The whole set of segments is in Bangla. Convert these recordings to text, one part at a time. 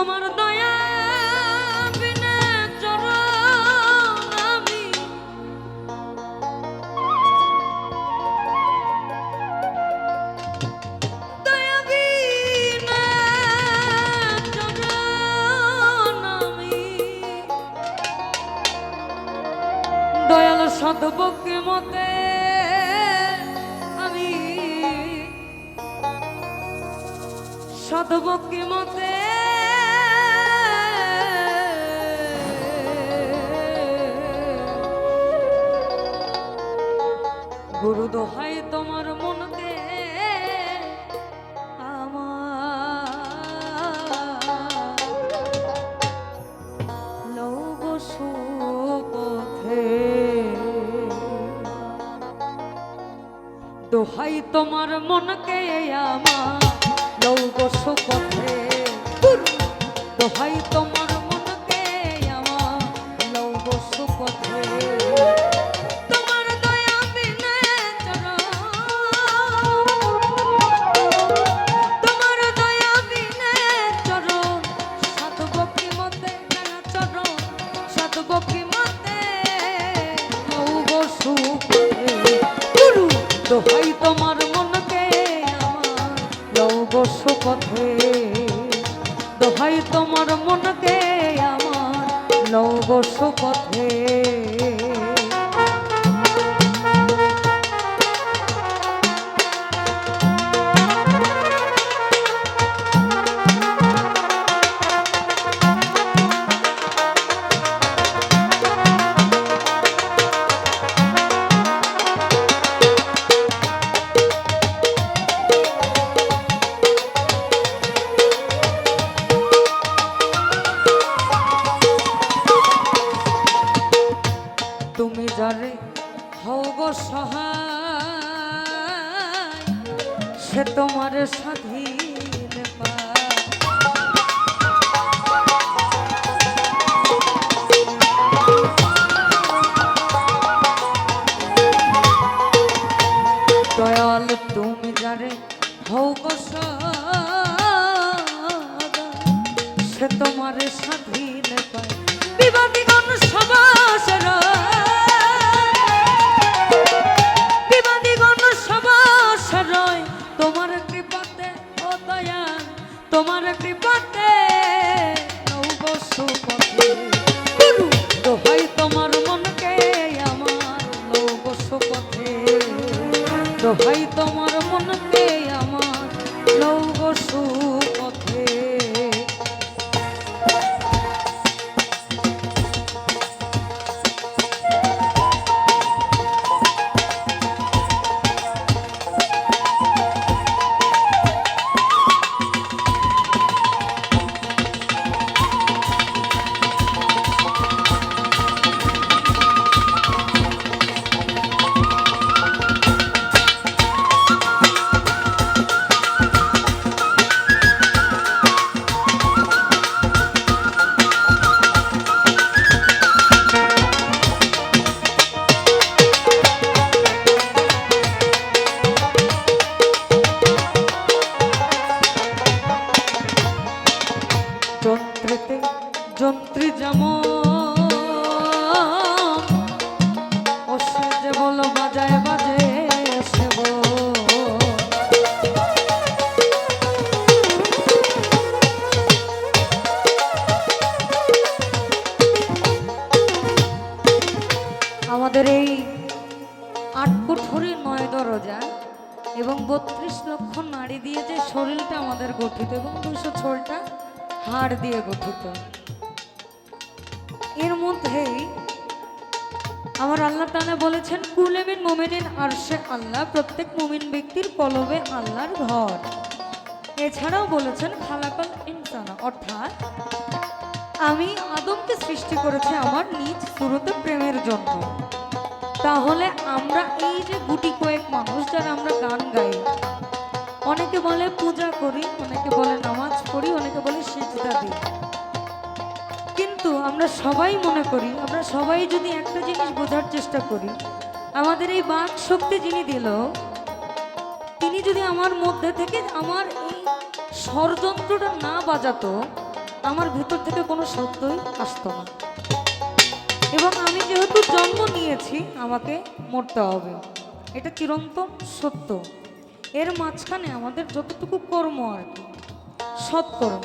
তোমার দয়া বিনা আমি। দয়া বিনা আমি। দয়াল সদপক্ষে মতে আমি। মতে গুরু দোহাই তোমার মনকে দোহাই তোমার মনকে আমার। লৌব সুপথে দোহাই তোমার দোহাই তোমার মনকে আমার লৌব সুপথে। দোহাই তোমার মনকে আমার লৌব সুপথে। সে তোমার স্বাধীন। দয়াল তুমি যারে সহায় সে তোমার স্বাধীন পায় সবাসের যন্ত্রেতে যন্ত্রী যেমন যে বলো বাজায় বাজে সে বল। আমাদের এই আট কুঠুরি নয় দরজা এবং বত্রিশ লক্ষ নারী দিয়ে যে শরীরটা আমাদের গঠিত এবং দুশো ছোলটা হাড় দিয়ে গঠিত এর মধ্যেই আমার আল্লাহ তালা বলেছেন কুলেমিন মোমেনিন আরশে আল্লাহ প্রত্যেক মুমিন ব্যক্তির কলবে আল্লাহর ঘর। এছাড়াও বলেছেন, খালাকল ইনসানা অর্থাৎ আমি আদমকে সৃষ্টি করেছি আমার নিজ শুরুতে প্রেমের জন্য। তাহলে আমরা এই যে গুটি কয়েক মানুষ যারা আমরা গান গাই অনেকে বলে পূজা করি, অনেকে বলে নামাজ পড়ি, অনেকে বলে সিজদা দিই। কিন্তু আমরা সবাই মনে করি, আমরা সবাই যদি একটা জিনিস বোঝার চেষ্টা করি, আমাদের এই বাক শক্তি যিনি দিল, তিনি যদি আমার মধ্যে থেকে আমার এই ষড়যন্ত্রটা না বাজাতো, আমার ভেতর থেকে কোনো সত্যই আসতো না। এবং আমি যেহেতু জন্ম নিয়েছি, আমাকে মরতে হবে। এটা চিরন্তন সত্য। এর মাঝখানে আমাদের যতটুকু কর্ম আর কি সৎকর্ম।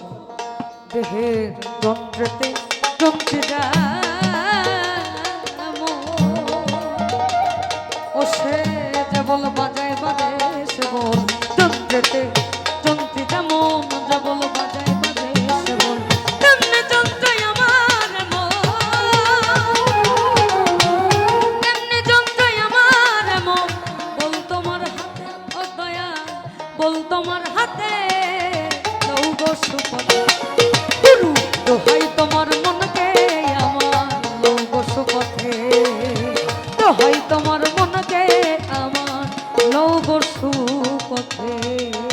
দেহের যন্ত্রেতে যন্ত্রে যায় মনকে আমার লব সুপথে।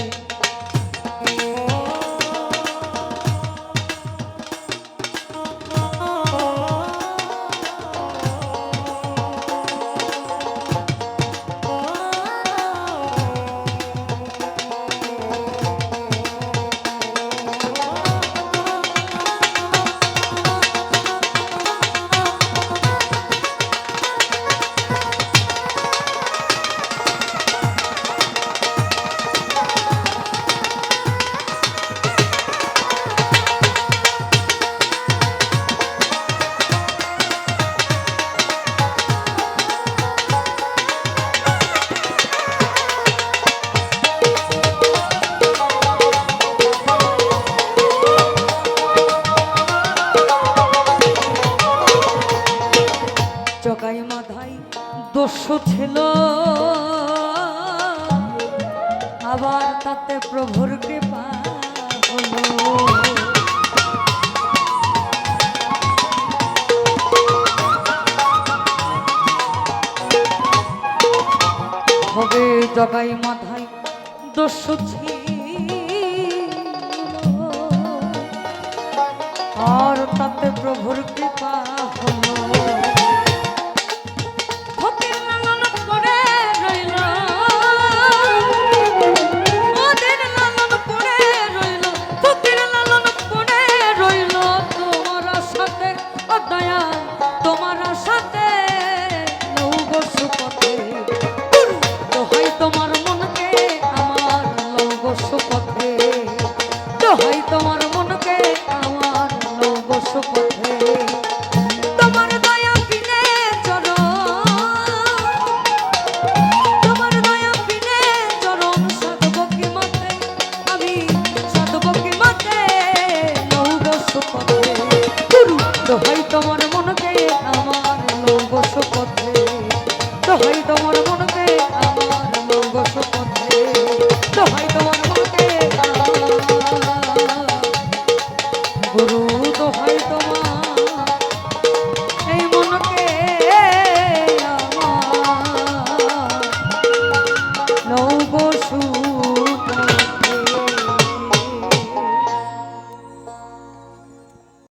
তাতে প্রভুর কৃপা হবে জগাই মাথায় দস্যু আর তাতে প্রভুর কৃপা আমার মনকে আমার নব নবসুপতি とファイト